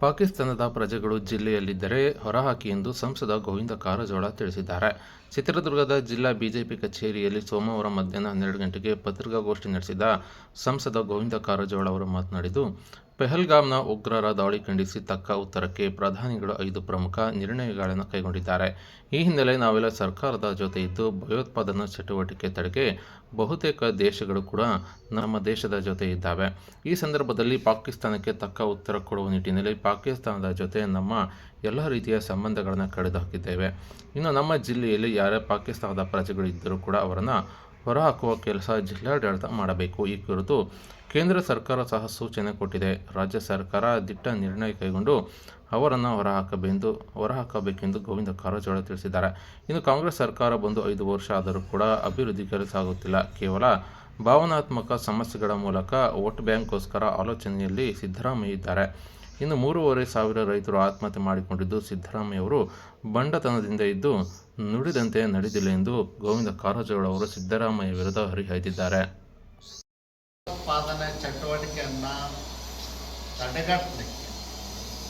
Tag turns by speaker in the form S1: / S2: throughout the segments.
S1: ಪಾಕಿಸ್ತಾನದ ಪ್ರಜೆಗಳು ಜಿಲ್ಲೆಯಲ್ಲಿದ್ದರೆ ಹೊರಹಾಕಿ ಎಂದು ಸಂಸದ ಗೋವಿಂದ ಕಾರಜೋಳ ತಿಳಿಸಿದ್ದಾರೆ. ಚಿತ್ರದುರ್ಗದ ಜಿಲ್ಲಾ ಬಿಜೆಪಿ ಕಚೇರಿಯಲ್ಲಿ ಸೋಮವಾರ ಮಧ್ಯಾಹ್ನ ಹನ್ನೆರಡು ಗಂಟೆಗೆ ಪತ್ರಿಕಾಗೋಷ್ಠಿ ನಡೆಸಿದ ಸಂಸದ ಗೋವಿಂದ ಕಾರಜೋಳ ಅವರು ಮಾತನಾಡಿದ್ದು ಪೆಹಲ್ಗಾಮ್ನ ಉಗ್ರರ ದಾಳಿ ಖಂಡಿಸಿ ತಕ್ಕ ಉತ್ತರಕ್ಕೆ ಪ್ರಧಾನಿಗಳು ಐದು ಪ್ರಮುಖ ನಿರ್ಣಯಗಳನ್ನು ಕೈಗೊಂಡಿದ್ದಾರೆ. ಈ ಹಿನ್ನೆಲೆ ನಾವೆಲ್ಲ ಸರ್ಕಾರದ ಜೊತೆ ಇದ್ದು ಭಯೋತ್ಪಾದನಾ ಚಟುವಟಿಕೆ ತಡೆಗೆ ಬಹುತೇಕ ದೇಶಗಳು ಕೂಡ ನಮ್ಮ ದೇಶದ ಜೊತೆ ಇದ್ದಾವೆ ಈ ಸಂದರ್ಭದಲ್ಲಿ ಪಾಕಿಸ್ತಾನಕ್ಕೆ ತಕ್ಕ ಉತ್ತರ ಕೊಡುವ ನಿಟ್ಟಿನಲ್ಲಿ ಪಾಕಿಸ್ತಾನದ ಜೊತೆ ನಮ್ಮ ಎಲ್ಲ ರೀತಿಯ ಸಂಬಂಧಗಳನ್ನು ಕಡಿದು ಹಾಕಿದ್ದೇವೆ ಇನ್ನು ನಮ್ಮ ಜಿಲ್ಲೆಯಲ್ಲಿ ಯಾರೇ ಪಾಕಿಸ್ತಾನದ ಪ್ರಜೆಗಳಿದ್ದರೂ ಕೂಡ ಅವರನ್ನು ಹೊರಹಾಕುವ ಕೆಲಸ ಜಿಲ್ಲಾಡಳಿತ ಮಾಡಬೇಕು. ಈ ಕುರಿತು ಕೇಂದ್ರ ಸರ್ಕಾರ ಸಹ ಸೂಚನೆ ಕೊಟ್ಟಿದೆ. ರಾಜ್ಯ ಸರ್ಕಾರ ದಿಟ್ಟ ನಿರ್ಣಯ ಕೈಗೊಂಡು ಅವರನ್ನು ಹೊರಹಾಕಬೇಕೆಂದು ಹೊರಹಾಕಬೇಕೆಂದು ಗೋವಿಂದ ಕಾರಜೋಳ ತಿಳಿಸಿದ್ದಾರೆ. ಇನ್ನು ಕಾಂಗ್ರೆಸ್ ಸರ್ಕಾರ ಬಂದು ಐದು ವರ್ಷ ಆದರೂ ಕೂಡ ಅಭಿವೃದ್ಧಿ ಕೆಲಸ ಆಗುತ್ತಿಲ್ಲ. ಕೇವಲ ಭಾವನಾತ್ಮಕ ಸಮಸ್ಯೆಗಳ ಮೂಲಕ ವೋಟ್ ಬ್ಯಾಂಕ್ಗೋಸ್ಕರ ಆಲೋಚನೆಯಲ್ಲಿ ಸಿದ್ದರಾಮಯ್ಯ ಇದ್ದಾರೆ. ಇನ್ನು ಮೂರುವರೆ ಸಾವಿರ ರೈತರು ಆತ್ಮಹತ್ಯೆ ಮಾಡಿಕೊಂಡಿದ್ದು ಸಿದ್ದರಾಮಯ್ಯ ಅವರು ಬಂಡತನದಿಂದ ಇದ್ದು ನುಡಿದಂತೆ ನಡೆದಿಲ್ಲ ಎಂದು ಗೋವಿಂದ ಕಾರಜೋಳ ಅವರು ಸಿದ್ದರಾಮಯ್ಯ ವಿರುದ್ಧ ಹರಿಹಾಯ್ದಿದ್ದಾರೆ.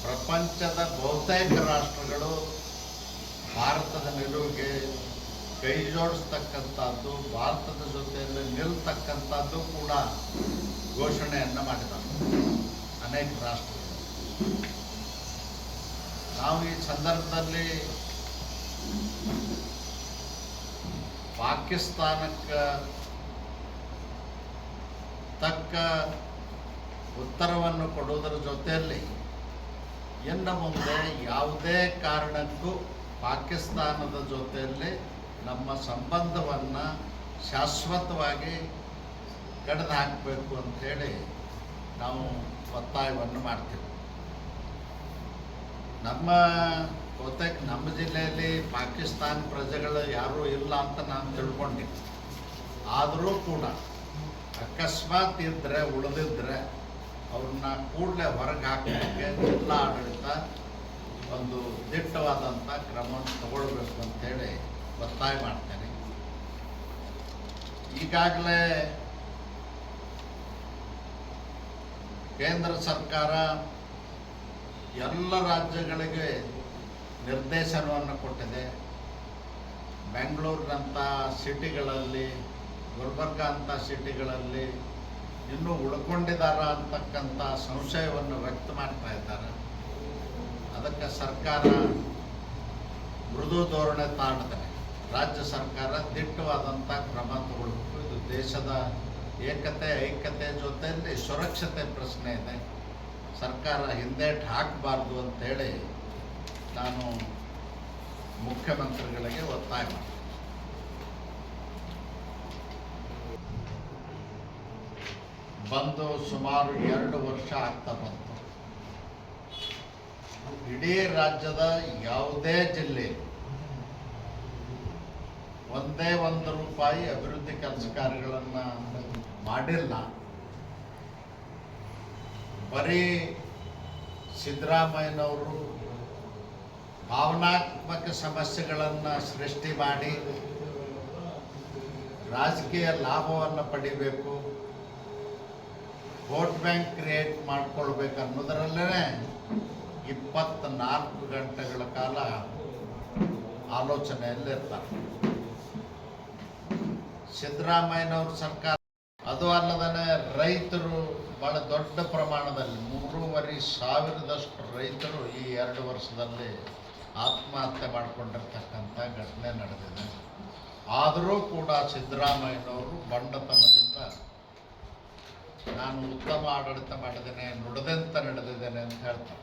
S2: ಪ್ರಪಂಚದ ಬಹುತೇಕ ರಾಷ್ಟ್ರಗಳು ಭಾರತದ ನಿಲುವಿಗೆ ಕೈ ಜೋಡಿಸ್ತಕ್ಕಂಥದ್ದು, ಭಾರತದ ಜೊತೆಯಲ್ಲಿ ನಿಲ್ತಕ್ಕಂಥದ್ದು ಕೂಡ ಘೋಷಣೆಯನ್ನು ಮಾಡಿದ್ದಾರೆ. ಅನೇಕ ರಾಷ್ಟ್ರಗಳು. ನಾವು ಈ ಸಂದರ್ಭದಲ್ಲಿ ಪಾಕಿಸ್ತಾನಕ್ಕೆ ತಕ್ಕ ಉತ್ತರವನ್ನು ಕೊಡುವುದರ ಜೊತೆಯಲ್ಲಿ ಇನ್ನು ಮುಂದೆ ಯಾವುದೇ ಕಾರಣಕ್ಕೂ ಪಾಕಿಸ್ತಾನದ ಜೊತೆಯಲ್ಲಿ ನಮ್ಮ ಸಂಬಂಧವನ್ನು ಶಾಶ್ವತವಾಗಿ ಕಡಿದು ಹಾಕಬೇಕು ಹೇಳಿ ನಾವು ಒತ್ತಾಯವನ್ನು ಮಾಡ್ತೀವಿ. ನಮ್ಮ ಬಹುತೇಕ ನಮ್ಮ ಜಿಲ್ಲೆಯಲ್ಲಿ ಪಾಕಿಸ್ತಾನ ಪ್ರಜೆಗಳು ಯಾರೂ ಇಲ್ಲ ಅಂತ ನಾನು ತಿಳ್ಕೊಂಡೆ. ಆದರೂ ಕೂಡ ಅಕಸ್ಮಾತ್ ಇದ್ದರೆ ಉಳಿದಿದ್ದರೆ ಅವ್ರನ್ನ ಕೂಡಲೇ ಹೊರಗೆ ಹಾಕಲಿಕ್ಕೆ ಜಿಲ್ಲಾ ಆಡಳಿತ ಒಂದು ದಿಟ್ಟವಾದಂಥ ಕ್ರಮವನ್ನು ತಗೊಳ್ಬೇಕು ಅಂತೇಳಿ ಒತ್ತಾಯ ಮಾಡ್ತೇನೆ. ಈಗಾಗಲೇ ಕೇಂದ್ರ ಸರ್ಕಾರ ಎಲ್ಲ ರಾಜ್ಯಗಳಿಗೆ ನಿರ್ದೇಶನವನ್ನು ಕೊಟ್ಟಿದೆ. ಬೆಂಗಳೂರಿನಂಥ ಸಿಟಿಗಳಲ್ಲಿ ಗುಲ್ಬರ್ಗ ಅಂಥ ಸಿಟಿಗಳಲ್ಲಿ ಇನ್ನೂ ಉಳ್ಕೊಂಡಿದ್ದಾರ ಅಂತಕ್ಕಂಥ ಸಂಶಯವನ್ನು ವ್ಯಕ್ತ ಮಾಡ್ತಾ ಇದ್ದಾರೆ. ಅದಕ್ಕೆ ಸರ್ಕಾರ ಮೃದು ಧೋರಣೆ ತಾಣದೆ. ರಾಜ್ಯ ಸರ್ಕಾರ ದಿಟ್ಟವಾದಂಥ ಕ್ರಮ ತಗೊಳ್ಬೇಕು ಇದು ದೇಶದ ಏಕತೆ, ಐಕ್ಯತೆ ಜೊತೆಯಲ್ಲಿ ಸುರಕ್ಷತೆ ಪ್ರಶ್ನೆ ಇದೆ. ಸರ್ಕಾರ ಹಿಂದೇಟು ಹಾಕಬಾರ್ದು ಅಂತೇಳಿ ನಾನು ಮುಖ್ಯಮಂತ್ರಿಗಳಿಗೆ ಒತ್ತಾಯ ಮಾಡ್ತೀನಿ. ಬಂದು ಸುಮಾರು ಎರಡು ವರ್ಷ ಆಗ್ತಾ ಬಂತು. ಇಡೀ ರಾಜ್ಯದ ಯಾವುದೇ ಜಿಲ್ಲೆ ಒಂದೇ ಒಂದು ರೂಪಾಯಿ ಅಭಿವೃದ್ಧಿ ಕೆಲಸ ಕಾರ್ಯಗಳನ್ನು ಮಾಡಿಲ್ಲ. ಬರೀ ಸಿದ್ದರಾಮಯ್ಯನವರು ಭಾವನಾತ್ಮಕ ಸಮಸ್ಯೆಗಳನ್ನು ಸೃಷ್ಟಿ ಮಾಡಿ ರಾಜಕೀಯ ಲಾಭವನ್ನು ಪಡಿಬೇಕು, ವೋಟ್ ಬ್ಯಾಂಕ್ ಕ್ರಿಯೇಟ್ ಮಾಡ್ಕೊಳ್ಬೇಕು ಅನ್ನೋದರಲ್ಲೇ ಇಪ್ಪತ್ನಾಲ್ಕು ಗಂಟೆಗಳ ಕಾಲ ಆಲೋಚನೆಯಲ್ಲಿರ್ತಾರೆ. ಸಿದ್ದರಾಮಯ್ಯನವ್ರ ಸರ್ಕಾರ ಅದು ಅಲ್ಲದೇ ರೈತರು ಬಹಳ ದೊಡ್ಡ ಪ್ರಮಾಣದಲ್ಲಿ ಮೂರುವರೆ ಸಾವಿರದಷ್ಟು ರೈತರು ಈ ಎರಡು ವರ್ಷದಲ್ಲಿ ಆತ್ಮಹತ್ಯೆ ಮಾಡಿಕೊಂಡಿರ್ತಕ್ಕಂಥ ಘಟನೆ ನಡೆದಿದೆ. ಆದರೂ ಕೂಡ ಸಿದ್ದರಾಮಯ್ಯನವರು ಬಂಡತನದಿಂದ ನಾನು ಉತ್ತಮ ಆಡಳಿತ ಮಾಡಿದ್ದೇನೆ, ನುಡಿದಂತೆ ನಡೆದಿದ್ದೇನೆ ಅಂತ ಹೇಳ್ತಾರೆ.